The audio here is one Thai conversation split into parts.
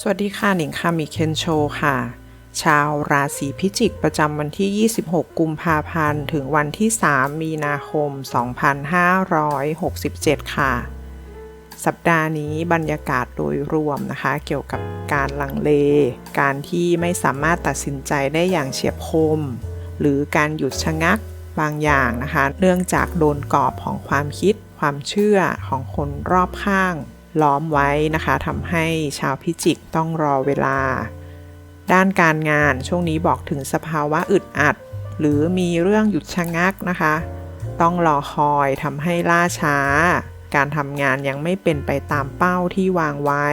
สวัสดีค่ะหนิงคามิเคนโชค่ะ ชาวราศีพิจิกประจำวันที่ 26 กุมภาพันธ์ ถึงวันที่ 3 มีนาคม 2567 ค่ะ สัปดาห์นี้บรรยากาศโดยรวมนะคะ เกี่ยวกับการลังเล การที่ไม่สามารถตัดสินใจได้อย่างเฉียบคม หรือการหยุดชะงักบางอย่างนะคะ เนื่องจากโดนกรอบของความคิด ความเชื่อของคนรอบข้าง ล้อมไว้นะคะทำให้ชาวพิจิกต้องรอเวลา ด้านการงานช่วงนี้บอกถึงสภาวะอึดอัด หรือมีเรื่องหยุดชะงักนะคะ ต้องรอคอยทำให้ล่าช้า การทำงานยังไม่เป็นไปตามเป้าที่วางไว้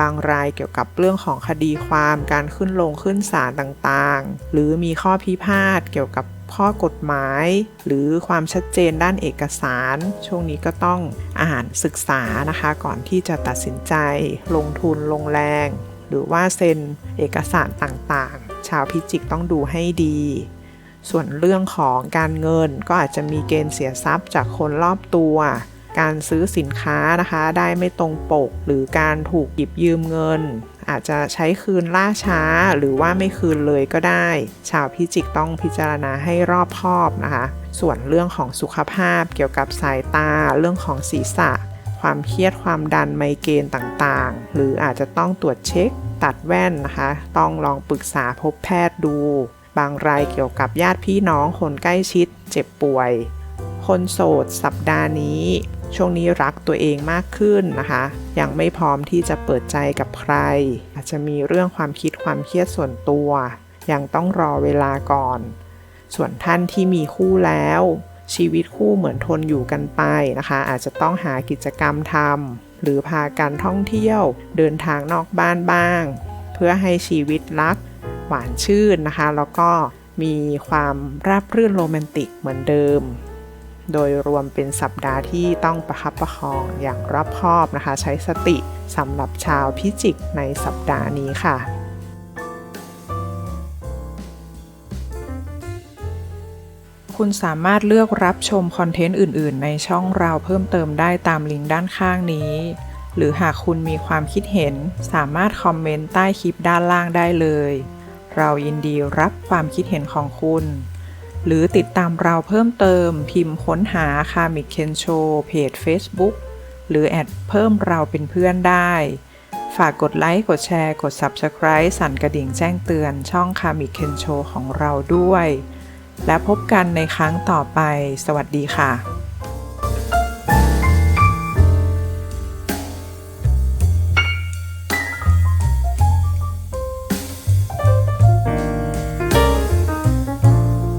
บางรายเกี่ยวกับเรื่องของคดีความการขึ้นลงขึ้นศาลต่างๆ หรือมีข้อพิพาทเกี่ยวกับข้อกฎหมาย หรือความชัดเจนด้านเอกสาร ช่วงนี้ก็ต้องอ่านศึกษานะคะ ก่อนที่จะตัดสินใจ ลงทุนลงแรง หรือว่าเซ็นเอกสารต่างๆ ชาวพิจิกต้องดูให้ดี ส่วนเรื่องของการเงินก็อาจจะมีเกณฑ์เสียทรัพย์จากคนรอบตัว การซื้อสินค้านะคะได้ไม่ตรงปก หรือการถูกหยิบยืมเงิน อาจจะใช้คืนล่าช้าหรือว่าไม่คืนเลยก็ได้ ชาวพิจิกต้องพิจารณาให้รอบคอบนะคะ ส่วนเรื่องของสุขภาพเกี่ยวกับสายตาเรื่องของศีรษะ ความเครียดความดันไมเกรนต่างๆ หรืออาจจะต้องตรวจเช็ค ตัดแว่นนะคะ ต้องลองปรึกษาพบแพทย์ดู บางรายเกี่ยวกับญาติพี่น้องคนใกล้ชิด เจ็บป่วยคนโสดสัปดาห์นี้ ช่วงนี้รักตัวเองมากขึ้นนะคะ ยังไม่พร้อมที่จะเปิดใจกับใคร อาจจะมีเรื่องความคิดความเครียดส่วนตัว ยังต้องรอเวลาก่อน ส่วนท่านที่มีคู่แล้ว ชีวิตคู่เหมือนทนอยู่กันไปนะคะ อาจจะต้องหากิจกรรมทำหรือพากันท่องเที่ยว เดินทางนอกบ้านบ้าง เพื่อให้ชีวิตรักหวานชื่นนะคะ แล้วก็มีความราบรื่นโรแมนติกเหมือนเดิม โดยรวมเป็นสัปดาห์ที่ต้องประคับประคองอย่างรอบคอบนะคะ ใช้สติสำหรับชาวพิจิกในสัปดาห์นี้ค่ะคุณสามารถเลือกรับชมคอนเทนต์อื่น ๆ ในช่องเราเพิ่มเติมได้ตามลิงก์ด้านข้างนี้ หรือหากคุณมีความคิดเห็น สามารถคอมเมนต์ใต้คลิปด้านล่างได้เลย เรายินดีรับความคิดเห็นของคุณ หรือติดตามเราเพิ่มเติมพิมพ์ค้นหาคามิเคนโชเพจ Facebook หรือแอดเพิ่มเราเป็นเพื่อนได้ ฝากกดไลค์ กดแชร์ กด Subscribe สั่นกระดิ่งแจ้งเตือนช่องคามิเคนโชของเราด้วย และพบกันในครั้งต่อไป สวัสดีค่ะ